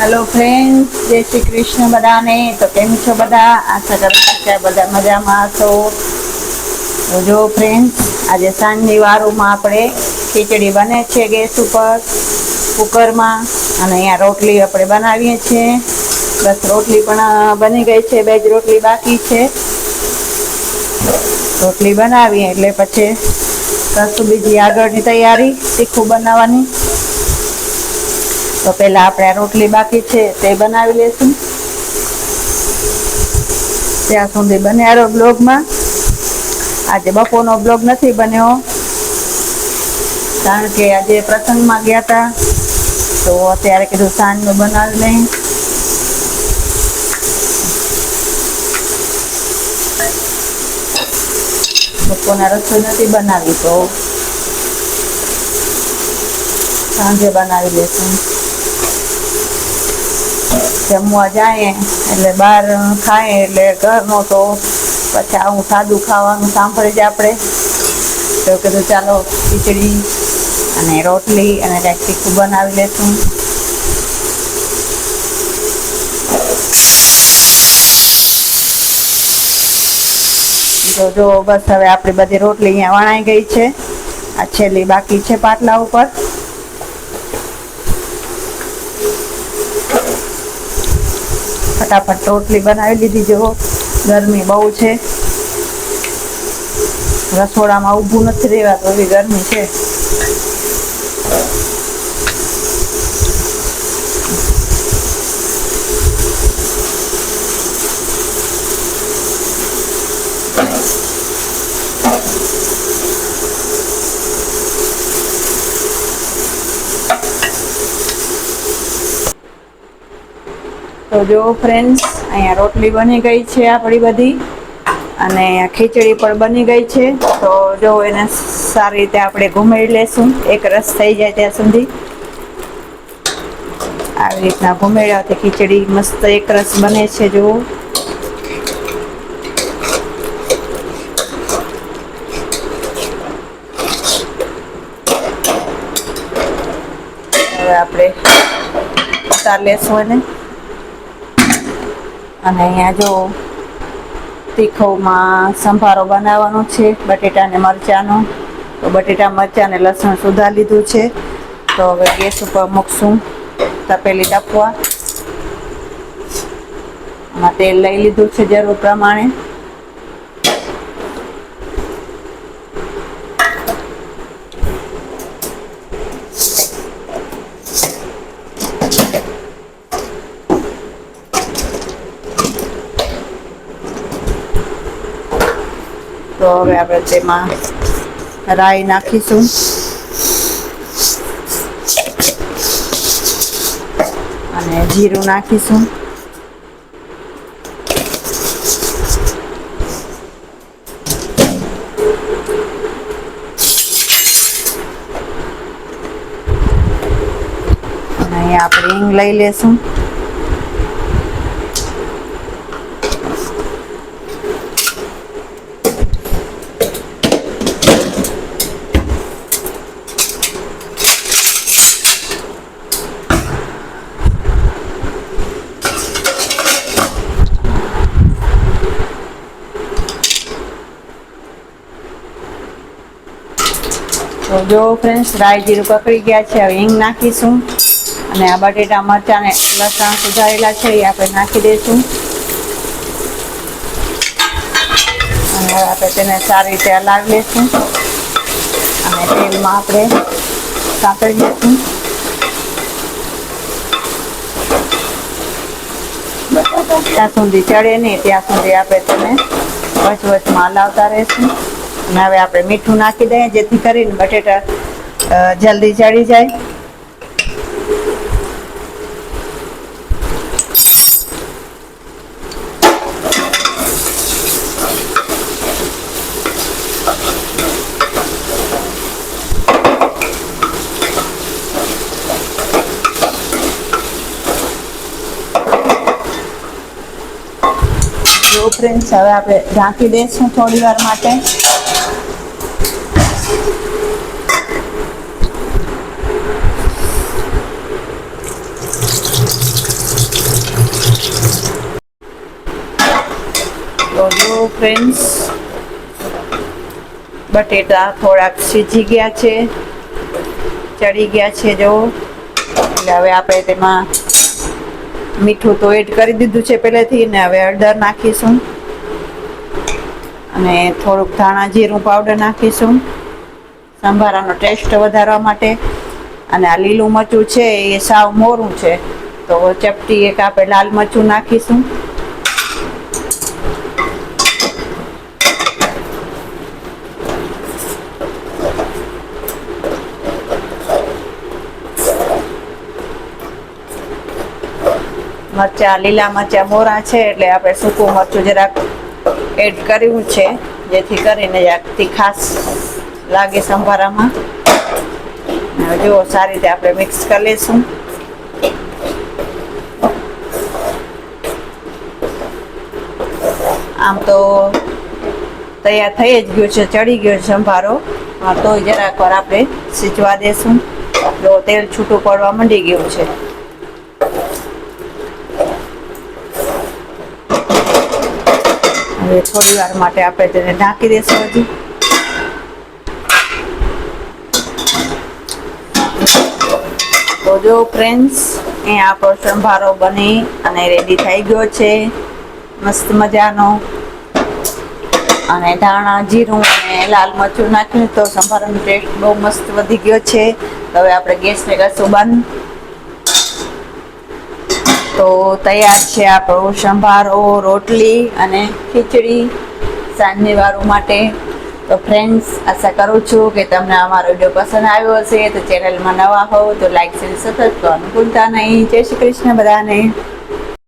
Hello friend જય શ્રી કૃષ્ણ બધાને. તો કેમ છો બધા? આશા કરું કે બધા મજામાં છો તો જો ફ્રેન્ડ આજે સાંજની વારોમાં આપણે ખીચડી બને છે ગેસ ઉપર, કુકરમાં, અને અહીંયા રોટલી આપણે બનાવીએ છીએ. બસ રોટલી પણ બની ગઈ છે. બે જ રોટલી બાકી છે. રોટલી બનાવીએ એટલે પછી કરશું બીજી આગળની તૈયારી તીખું બનાવવાની. તો પેલા આપણે રોટલી બાકી છે તે બનાવી લેશું. ત્યાં સુધી બન્યારો બ્લોગમાં. આજે બપોરનો બ્લોગ નથી બન્યો, કારણ કે આજે પ્રસંગમાં ગયા હતા. તો અત્યારે કીધું સાંજનું બનાવી લઈ. બપોરના રસોઈ નથી બનાવી, તો સાંજે બનાવી લેશું. જમવા જાય એટલે બહાર ખાય એટલે ઘરનો તો પછી આવું સાદું ખાવાનું સાંભળે જ આપણે. તો કીધું ચાલો ખીચડી અને રોટલી અને કાંઈક તીખું બનાવી લેશું. જો જો બસ હવે આપણી બધી રોટલી અહીંયા વણાઈ ગઈ છે. આ છેલ્લી બાકી છે પાટલા ઉપર. ફટાફટ રોટલી બનાવી લીધી જેવો ગરમી બહુ છે. રસોડામાં ઊભું નથી રહેવાતું, એવી ગરમી છે. તો જો ફ્રેન્ડ્સ અહીંયા રોટલી બની ગઈ છે આપણી બધી. અને ખીચડી પણ બની ગઈ છે. તો જો એને સારી રીતે આપણે ઘૂમેડી લેશું. એક રસ થઈ જાય ત્યાં સુધી. આવી રીતના ઘૂમેડ્યાથી ખીચડી મસ્ત એક રસ બને છે, જુઓ. હવે આપણે ઉતાર લેશું એને. અને અહીંયા જો તીખોમાં સંભારો બનાવવાનો છે બટેટા ને મરચાંનો. તો બટેટા, મરચાં અને લસણ સુધા લીધું છે. તો હવે ગેસ ઉપર મૂકશું તપેલી તપવા તેલ લઈ લીધું છે જરૂર પ્રમાણે. તો હવે આપણે તેમાં રાઈ નાખીશું. અને જીરું નાખીશું. અને આપણે હિંગ લઈ લેશું. તો જો ફ્રેન્ડ્સ રાઈ જીરું કકડી ગયા છે. હવે હિંગ નાખીશું. અને આ બટેટા, મરચાં ને લસણ સુધારેલા છે. એ આપણે નાખી દઈશું. અને હવે આપણે તેને સારી રીતે હલાવી લઈશું. અને તેલમાં આપણે સાંકળી દઈશું ત્યાં સુધી ચડે નહીં. ત્યાં સુધી આપણે તેને વચ વચમાં હલાવતા રહીશું. અને હવે આપણે મીઠું નાખી દઈએ, જેથી કરીને બટેટા જલ્દી ચડી જાય. ફ્રેન્ડ્સ હવે આપણે ઢાંકી દઈશું થોડી વાર માટે. તો ફ્રેન્ડ્સ બટેટા થોડાક સીજી ગયા છે. ચડી ગયા છે જો. એટલે હવે આપણે તેમાં મીઠું તો એડ કરી દીધું છે પહેલેથી ને હવે અડદર નાખીશું. અને થોડુંક ધાણા જીરું પાવડર નાખીશું. સંભારાનો ટેસ્ટ વધારવા માટે. અને આ લીલું મરચું છે, એ સાવ મોરું છે. તો ચપટી એક આપણે લાલ મરચું નાખીશું. મરચા, લીલા મરચા મોરા છે, એટલે આપણે સૂકું મરચું જરાક એડ કર્યું છે, જેથી કરીને આગથી ખાસ લાગે સંભારામાં. જુઓ, સારી રીતે આપણે મિક્સ કરી લઈશું. આમ તો તૈયાર થઈ જ ગયું છે, ચડી ગયો છે સંભારો. તો જરાક વાર આપણે સીચવા દેશું. જો તેલ છૂટું પડવા માંડી ગયું છે. હવે થોડી વાર માટે આપણે તેને ઢાંકી દેશું હજી. તો જો ફ્રેન્ડ્સ અહીંયા આપણો સંભારો બની અને રેડી થઈ ગયો છે. મસ્ત મજાનો. અને ધાણા, જીરું અને લાલ મરચું નાખ્યું તો સંભારોનો ટેસ્ટ બહુ મસ્ત વધી ગયો છે. હવે આપણે ગેસને કરશું બંધ. તો તૈયાર છે આપણો સંભારો, રોટલી અને ખીચડી સાંજની વારું માટે. તો ફ્રેન્ડ્સ આશા કરું છું કે તમને અમારો વીડિયો પસંદ આવ્યો હશે. તો ચેનલમાં નવા હોવ તો લાઈક શેર સતત કરવાનું ભૂલતા નહીં. જય શ્રી કૃષ્ણ બધાને.